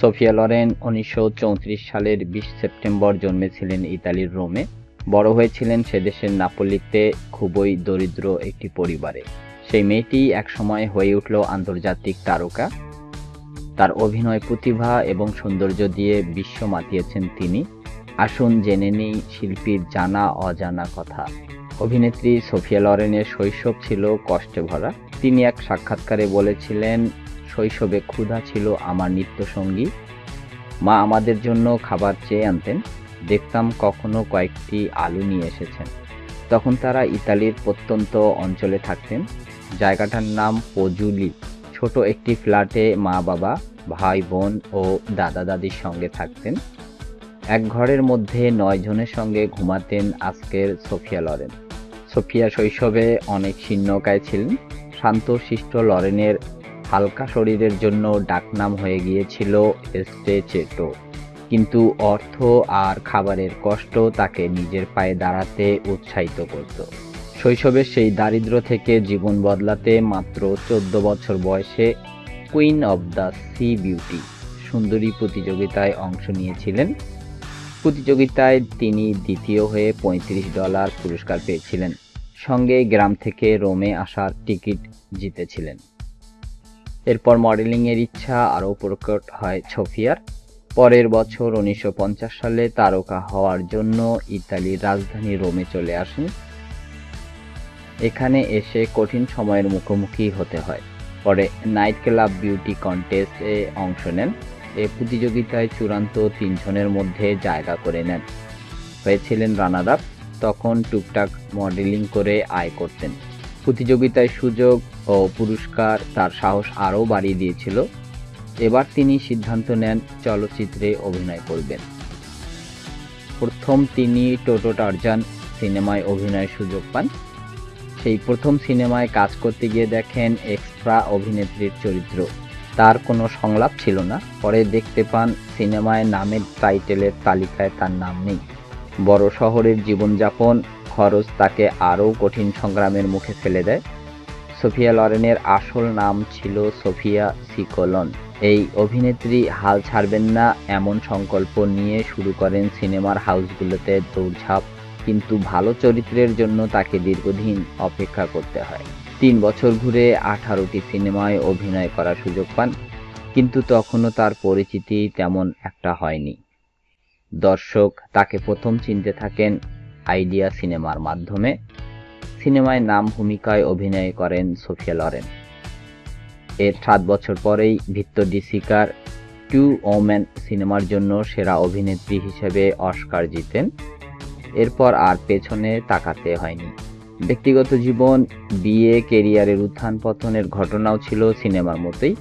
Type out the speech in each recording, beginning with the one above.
Sophia Lauren উনিশশো চৌত্রিশ সালের বিশ সেপ্টেম্বর জন্মেছিলেন ইতালির রোমে। বড় হয়েছিলেন সে দেশের নাপোলিতে, খুবই দরিদ্র একটি পরিবারে। সেই মেয়েটি একসময় হয়ে উঠল আন্তর্জাতিক তারকা। তার অভিনয় প্রতিভা এবং সৌন্দর্য দিয়ে বিশ্ব মাতিয়েছেন তিনি। আসুন জেনে নেই শিল্পীর জানা অজানা কথা। অভিনেত্রী সোফিয়া লরেনের শৈশব ছিল কষ্টে ভরা। তিনি এক সাক্ষাৎকারে বলেছিলেন শৈশবে ক্ষুধা ছিল আমার নিত্যসঙ্গী। মা আমাদের জন্য খাবার চেয়ে আনতেন। দেখতাম কখনো কয়েকটি আলু নিয়ে এসেছেন। তখন তারা ইতালির প্রত্যন্ত অঞ্চলে থাকতেন। জায়গাটার নাম পজুলি। ছোট একটি ফ্ল্যাটে মা বাবা, ভাই বোন ও দাদা দাদির সঙ্গে থাকতেন। এক ঘরের মধ্যে নয় জনের সঙ্গে ঘুমাতেন আজকের সোফিয়া লরেন। সোফিয়া শৈশবে অনেক ছিন্নকায় ছিলেন। শান্ত, শিষ্ট লরেনের হালকা শরীরের জন্য ডাকনাম হয়ে গিয়েছিল স্টেচেটো কিন্তু অর্থ আর খাবারের কষ্ট তাকে নিজের পায়ে দাঁড়াতে উৎসাহিত করত। শৈশবের সেই দারিদ্র্য থেকে জীবন বদলাতে মাত্র চোদ্দ বছর বয়সে queen of the sea beauty সুন্দরী প্রতিযোগিতায় অংশ নিয়েছিলেন। প্রতিযোগিতায় তিনি দ্বিতীয় হয়ে পঁয়ত্রিশ ডলার পুরস্কার পেয়েছিলেন। সঙ্গে গ্রাম থেকে রোমে আসার টিকিট জিতেছিলেন। এরপর মডেলিংয়ের ইচ্ছা আরও প্রকট হয় ছফিয়ার। পরের বছর উনিশশো পঞ্চাশ সালে তারকা হওয়ার জন্য ইতালির রাজধানী রোমে চলে আসেন। এখানে এসে কঠিন সময়ের মুখোমুখি হতে হয়। পরে নাইট ক্লাব বিউটি কন্টেস্টে অংশ নেন। এ প্রতিযোগিতায় চূড়ান্ত তিনজনের মধ্যে জায়গা করে নেন। হয়েছিলেন রানার আপ। তখন টুকটাক মডেলিং করে আয় করতেন। প্রতিযোগিতায় সুযোগ ও পুরস্কার তার সাহস আরও বাড়িয়ে দিয়েছিল। এবার তিনি সিদ্ধান্ত নেন চলচ্চিত্রে অভিনয় করবেন। প্রথম তিনি টোটো টারজান সিনেমায় অভিনয়ের সুযোগ পান। সেই প্রথম সিনেমায় কাজ করতে গিয়ে দেখেন এক্সট্রা অভিনেত্রীর চরিত্র। তার কোনো সংলাপ ছিল না। পরে দেখতে পান সিনেমায় নামের টাইটেলের তালিকায় তার নাম নেই। বড় শহরের জীবনযাপন খরচ তাকে আরও কঠিন সংগ্রামের মুখে ফেলে দেয়। সোফিয়া লরেনের আসল নাম ছিল সোফিয়া সিকোলন। এই অভিনেত্রী হাল ছাড়বেন না, এমন সংকল্প নিয়ে শুরু করেন সিনেমার হাউসগুলোতে দৌড়ঝাঁপ, কিন্তু ভালো চরিত্রের জন্য তাকে দীর্ঘদিন অপেক্ষা করতে হয়। তিন বছর ঘুরে আঠারোটি সিনেমায় অভিনয় করার সুযোগ পান, কিন্তু তখনও তার পরিচিতি তেমন একটা হয়নি। দর্শক তাকে প্রথম চিনতে থাকেন আইডিয়া সিনেমার মাধ্যমে সিনেমায় নাম ভূমিকায় অভিনয় করেন সোফিয়া লরেন। এর সাত বছর পরেই ভিত্তর ডিসিকার টু ওম্যান সিনেমার জন্য সেরা অভিনেত্রী হিসেবে অস্কার জিতেন। এরপর আর পেছনে তাকাতে হয়নি। ব্যক্তিগত জীবন, বিয়ে কেরিয়ারের উত্থান পতনের ঘটনাও ছিল সিনেমার মতোই।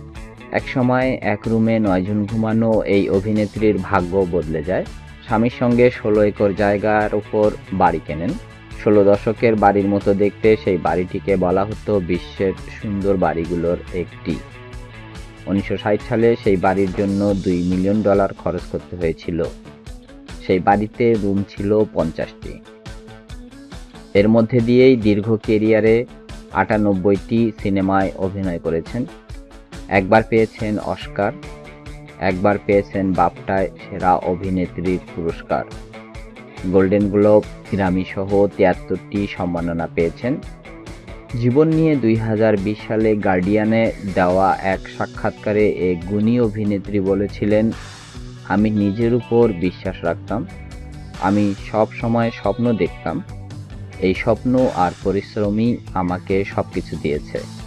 একসময় এক রুমে নয়জন ঘুমানো এই অভিনেত্রীর ভাগ্য বদলে যায়। স্বামীর সঙ্গে ষোলো একর জায়গার উপর বাড়ি কেনেন। ষোলো দশকের বাড়ির মতো দেখতে সেই বাড়িটিকে বলা হতো বিশ্বের সুন্দর বাড়িগুলোর একটি। উনিশশো সালে সেই বাড়ির জন্য দুই মিলিয়ন ডলার খরচ করতে হয়েছিল। সেই বাড়িতে রুম ছিল পঞ্চাশটি। এর মধ্যে দিয়েই দীর্ঘ কেরিয়ারে আটানব্বইটি সিনেমায় অভিনয় করেছেন। একবার পেয়েছেন অস্কার। একবার পেয়েছেন বাপটায় সেরা অভিনেত্রীর পুরস্কার। গোল্ডেন গ্লোব, গ্রামি সহ তিয়াত্তরটি সম্মাননা পেয়েছেন। জীবন নিয়ে দুই হাজার বিশ সালে গার্ডিয়ানে দেওয়া এক সাক্ষাৎকারে এক গুণী অভিনেত্রী বলেছিলেন, আমি নিজের উপর বিশ্বাস রাখতাম। আমি সব সময় স্বপ্ন দেখতাম। এই স্বপ্ন আর পরিশ্রমই আমাকে সব কিছু দিয়েছে।